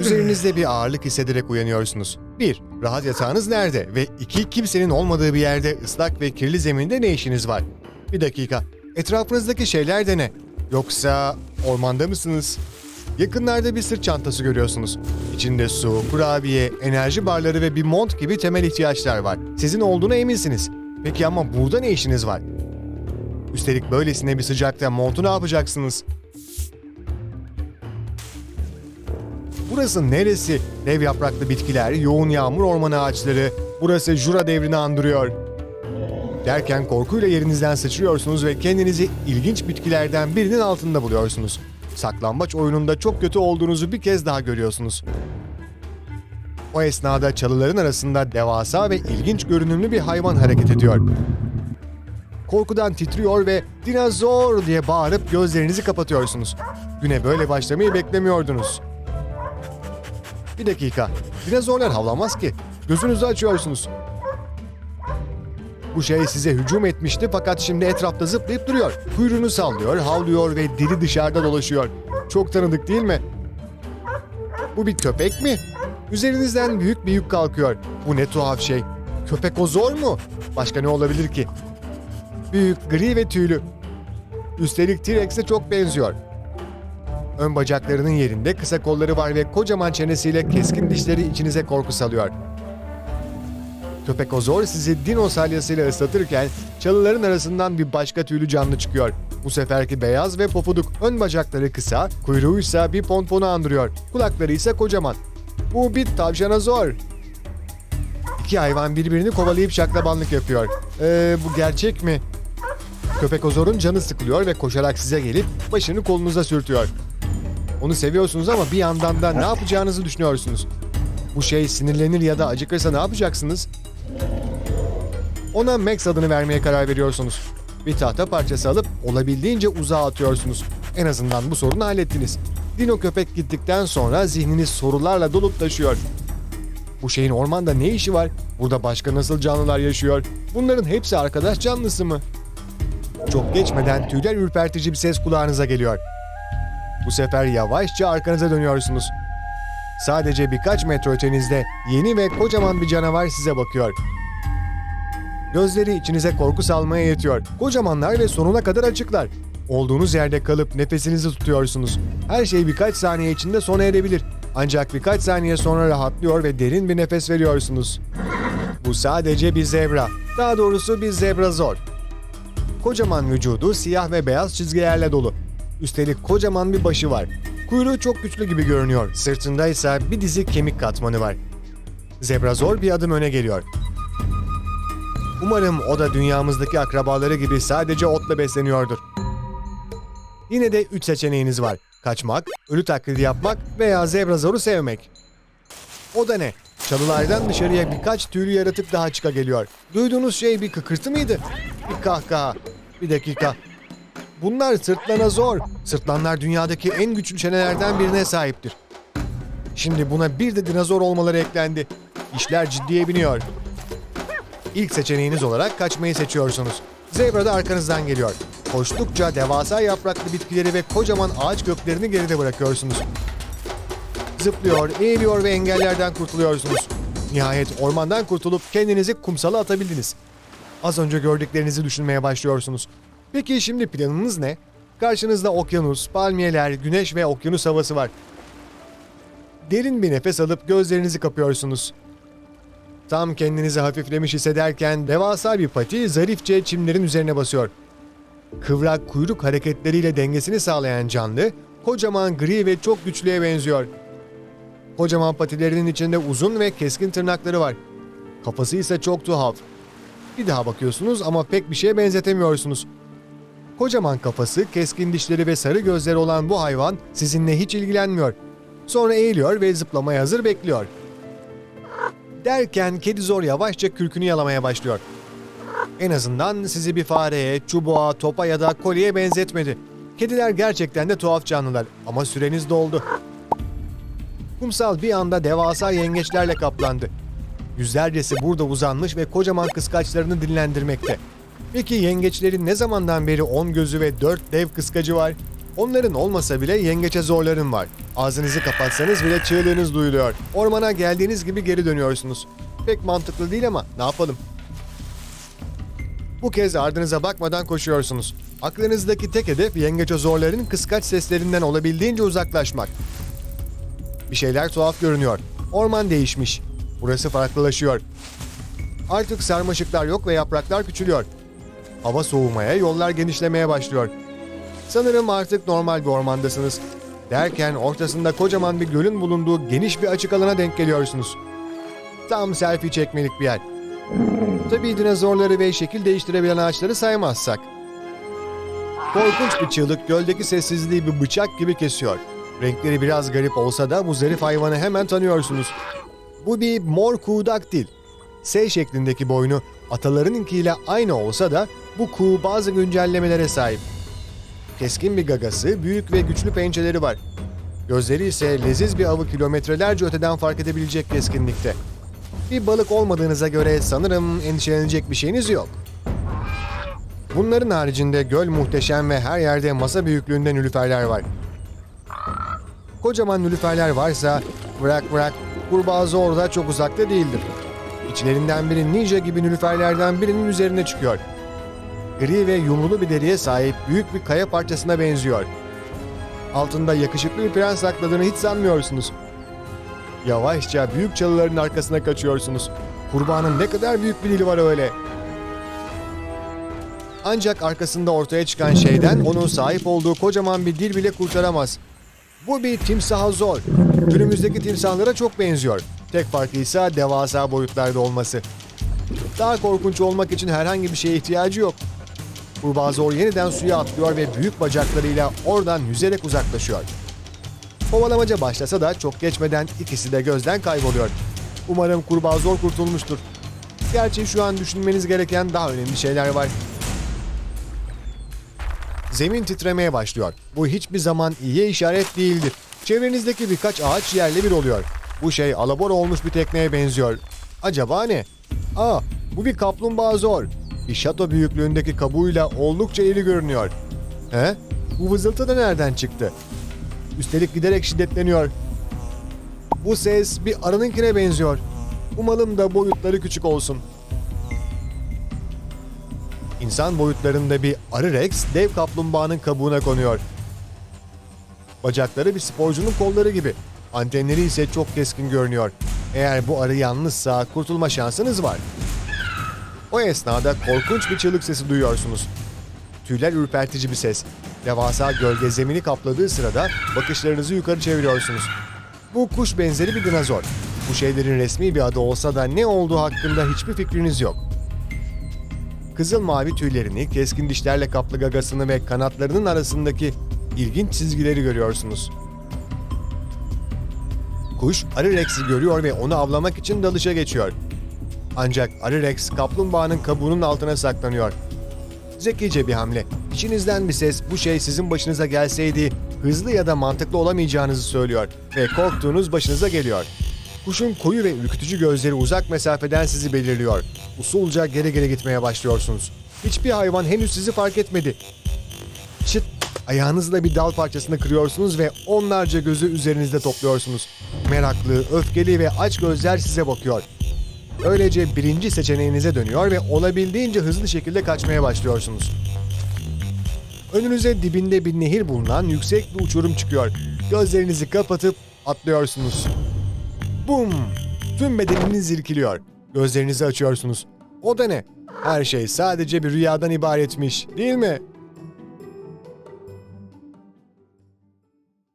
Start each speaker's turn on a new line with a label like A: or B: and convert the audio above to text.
A: Üzerinizde bir ağırlık hissederek uyanıyorsunuz. 1. Rahat yatağınız nerede? Ve 2. Kimsenin olmadığı bir yerde ıslak ve kirli zeminde ne işiniz var? Bir dakika. Etrafınızdaki şeyler de ne? Yoksa ormanda mısınız? Yakınlarda bir sırt çantası görüyorsunuz. İçinde su, kurabiye, enerji barları ve bir mont gibi temel ihtiyaçlar var. Sizin olduğuna eminsiniz. Peki ama burada ne işiniz var? Üstelik böylesine bir sıcakta montu ne yapacaksınız? Burası neresi? Dev yapraklı bitkiler, yoğun yağmur orman ağaçları. Burası Jura devrini andırıyor. Derken korkuyla yerinizden sıçrıyorsunuz ve kendinizi ilginç bitkilerden birinin altında buluyorsunuz. Saklambaç oyununda çok kötü olduğunuzu bir kez daha görüyorsunuz. O esnada çalıların arasında devasa ve ilginç görünümlü bir hayvan hareket ediyor. Korkudan titriyor ve dinozor diye bağırıp gözlerinizi kapatıyorsunuz. Güne böyle başlamayı beklemiyordunuz. Bir dakika. Dinozorlar havlamaz ki. Gözünüzü açıyorsunuz. Bu şey size hücum etmişti fakat şimdi etrafta zıplayıp duruyor. Kuyruğunu sallıyor, havlıyor ve dili dışarıda dolaşıyor. Çok tanıdık değil mi? Bu bir köpek mi? Üzerinizden büyük bir yük kalkıyor. Bu ne tuhaf şey. Köpek o zor mu? Başka ne olabilir ki? Büyük, gri ve tüylü. Üstelik T-Rex'e çok benziyor. Ön bacaklarının yerinde kısa kolları var ve kocaman çenesiyle keskin dişleri içinize korku salıyor. Köpek Ozor sizi dino salyasıyla ıslatırken çalıların arasından bir başka tüylü canlı çıkıyor. Bu seferki beyaz ve pofuduk. Ön bacakları kısa, kuyruğu ise bir pomponu andırıyor. Kulakları ise kocaman. Bu bir tavşanazor. İki hayvan birbirini kovalayıp şaklabanlık yapıyor. Ee, bu gerçek mi? Köpek Ozor'un canı sıkılıyor ve koşarak size gelip başını kolunuza sürtüyor. Onu seviyorsunuz ama bir yandan da ne yapacağınızı düşünüyorsunuz. Bu şey sinirlenir ya da acıkırsa ne yapacaksınız? Ona Max adını vermeye karar veriyorsunuz. Bir tahta parçası alıp olabildiğince uzağa atıyorsunuz. En azından bu sorunu hallettiniz. Dino köpek gittikten sonra zihniniz sorularla dolup taşıyor. Bu şeyin ormanda ne işi var? Burada başka nasıl canlılar yaşıyor? Bunların hepsi arkadaş canlısı mı? Çok geçmeden tüyler ürpertici bir ses kulağınıza geliyor. Bu sefer yavaşça arkanıza dönüyorsunuz. Sadece birkaç metre ötenizde yeni ve kocaman bir canavar size bakıyor. Gözleri içinize korku salmaya yetiyor. Kocamanlar ve sonuna kadar açıklar. Olduğunuz yerde kalıp nefesinizi tutuyorsunuz. Her şey birkaç saniye içinde sona erebilir. Ancak birkaç saniye sonra rahatlıyor ve derin bir nefes veriyorsunuz. Bu sadece bir zebra. Daha doğrusu bir zebrazor. Kocaman vücudu siyah ve beyaz çizgilerle dolu. Üstelik kocaman bir başı var. Kuyruğu çok güçlü gibi görünüyor. Sırtında ise bir dizi kemik katmanı var. Zebrazor bir adım öne geliyor. Umarım o da dünyamızdaki akrabaları gibi sadece otla besleniyordur. Yine de üç seçeneğiniz var. Kaçmak, ölü taklidi yapmak veya zebrazoru sevmek. O da ne? Çalılardan dışarıya birkaç tüylü yaratık daha çıka geliyor. Duyduğunuz şey bir kıkırtı mıydı? Bir kahkaha. Bir dakika. Bunlar sırtlanazor. Sırtlanlar dünyadaki en güçlü çenelerden birine sahiptir. Şimdi buna bir de dinozor olmaları eklendi. İşler ciddiye biniyor. İlk seçeneğiniz olarak kaçmayı seçiyorsunuz. Zebra da arkanızdan geliyor. Koştukça devasa yapraklı bitkileri ve kocaman ağaç köklerini geride bırakıyorsunuz. Zıplıyor, eğiliyor ve engellerden kurtuluyorsunuz. Nihayet ormandan kurtulup kendinizi kumsala atabildiniz. Az önce gördüklerinizi düşünmeye başlıyorsunuz. Peki şimdi planınız ne? Karşınızda okyanus, palmiyeler, güneş ve okyanus havası var. Derin bir nefes alıp gözlerinizi kapıyorsunuz. Tam kendinizi hafiflemiş hissederken devasa bir pati zarifçe çimlerin üzerine basıyor. Kıvrak kuyruk hareketleriyle dengesini sağlayan canlı, kocaman gri ve çok güçlüye benziyor. Kocaman patilerinin içinde uzun ve keskin tırnakları var. Kafası ise çok tuhaf. Bir daha bakıyorsunuz ama pek bir şeye benzetemiyorsunuz. Kocaman kafası, keskin dişleri ve sarı gözleri olan bu hayvan sizinle hiç ilgilenmiyor. Sonra eğiliyor ve zıplamaya hazır bekliyor. Derken kedi zor yavaşça kürkünü yalamaya başlıyor. En azından sizi bir fareye, çubuğa, topa ya da kolyeye benzetmedi. Kediler gerçekten de tuhaf canlılar ama süreniz doldu. Kumsal bir anda devasa yengeçlerle kaplandı. Yüzlercesi burada uzanmış ve kocaman kıskaçlarını dinlendirmekte. Peki yengeçlerin ne zamandan beri 10 gözü ve 4 dev kıskacı var? Onların olmasa bile yengeçe zorların var. Ağzınızı kapatsanız bile çığlığınız duyuluyor. Ormana geldiğiniz gibi geri dönüyorsunuz. Pek mantıklı değil ama ne yapalım? Bu kez ardınıza bakmadan koşuyorsunuz. Aklınızdaki tek hedef yengeçozorların kıskaç seslerinden olabildiğince uzaklaşmak. Bir şeyler tuhaf görünüyor. Orman değişmiş. Burası farklılaşıyor. Artık sarmaşıklar yok ve yapraklar küçülüyor. Hava soğumaya, yollar genişlemeye başlıyor. Sanırım artık normal bir ormandasınız. Derken ortasında kocaman bir gölün bulunduğu geniş bir açık alana denk geliyorsunuz. Tam selfie çekmelik bir yer. Tabii dinozorları ve şekil değiştirebilen ağaçları saymazsak. Korkunç bir çığlık göldeki sessizliği bir bıçak gibi kesiyor. Renkleri biraz garip olsa da bu zarif hayvanı hemen tanıyorsunuz. Bu bir mor kuğudaktil. S şeklindeki boynu atalarınınkiyle aynı olsa da bu kuğu bazı güncellemelere sahip. Keskin bir gagası, büyük ve güçlü pençeleri var. Gözleri ise leziz bir avı kilometrelerce öteden fark edebilecek keskinlikte. Bir balık olmadığınıza göre sanırım endişelenecek bir şeyiniz yok. Bunların haricinde göl muhteşem ve her yerde masa büyüklüğünde nülüferler var. Kocaman nülüferler varsa bırak bırak kurbağası orada çok uzakta değildir. İçlerinden biri ninja gibi nülüferlerden birinin üzerine çıkıyor. Gri ve yumrulu bir deriye sahip büyük bir kaya parçasına benziyor. Altında yakışıklı bir prens sakladığını hiç sanmıyorsunuz. Yavaşça büyük çalıların arkasına kaçıyorsunuz. Kurbanın ne kadar büyük bir dili var öyle. Ancak arkasında ortaya çıkan şeyden onun sahip olduğu kocaman bir dil bile kurtaramaz. Bu bir timsah zor. Günümüzdeki timsahlara çok benziyor. Tek farkı ise devasa boyutlarda olması. Daha korkunç olmak için herhangi bir şeye ihtiyacı yok. Kurbağa zor yeniden suya atlıyor ve büyük bacaklarıyla oradan yüzerek uzaklaşıyor. Kovalamaca başlasa da çok geçmeden ikisi de gözden kayboluyor. Umarım kurbağa zor kurtulmuştur. Gerçi şu an düşünmeniz gereken daha önemli şeyler var. Zemin titremeye başlıyor. Bu hiçbir zaman iyiye işaret değildir. Çevrenizdeki birkaç ağaç yerle bir oluyor. Bu şey alabora olmuş bir tekneye benziyor. Acaba ne? Aa, bu bir kaplumbağa zor. Bir şato büyüklüğündeki kabuğuyla oldukça iri görünüyor. He? Bu vızıltı da nereden çıktı? Üstelik giderek şiddetleniyor. Bu ses bir arınınkine benziyor. Umalım da boyutları küçük olsun. İnsan boyutlarında bir arı rex dev kaplumbağanın kabuğuna konuyor. Bacakları bir sporcunun kolları gibi. Antenleri ise çok keskin görünüyor. Eğer bu arı yalnızsa kurtulma şansınız var. O esnada korkunç bir çığlık sesi duyuyorsunuz. Tüyler ürpertici bir ses. Devasa gölge zemini kapladığı sırada bakışlarınızı yukarı çeviriyorsunuz. Bu kuş benzeri bir dinozor. Bu şeylerin resmi bir adı olsa da ne olduğu hakkında hiçbir fikriniz yok. Kızıl mavi tüylerini, keskin dişlerle kaplı gagasını ve kanatlarının arasındaki ilginç çizgileri görüyorsunuz. Kuş Arı Rex'i görüyor ve onu avlamak için dalışa geçiyor. Ancak Arı Rex kaplumbağanın kabuğunun altına saklanıyor. Zekice bir hamle. İçinizden bir ses bu şey sizin başınıza gelseydi hızlı ya da mantıklı olamayacağınızı söylüyor ve korktuğunuz başınıza geliyor. Kuşun koyu ve ürkütücü gözleri uzak mesafeden sizi belirliyor. Usulca geri geri gitmeye başlıyorsunuz. Hiçbir hayvan henüz sizi fark etmedi. Çıt! Ayağınızla bir dal parçasını kırıyorsunuz ve onlarca gözü üzerinizde topluyorsunuz. Meraklı, öfkeli ve aç gözler size bakıyor. Öylece birinci seçeneğinize dönüyor ve olabildiğince hızlı şekilde kaçmaya başlıyorsunuz. Önünüze dibinde bir nehir bulunan yüksek bir uçurum çıkıyor. Gözlerinizi kapatıp atlıyorsunuz. Bum! Tüm bedeniniz irkiliyor. Gözlerinizi açıyorsunuz. O da ne? Her şey sadece bir rüyadan ibaretmiş, değil mi?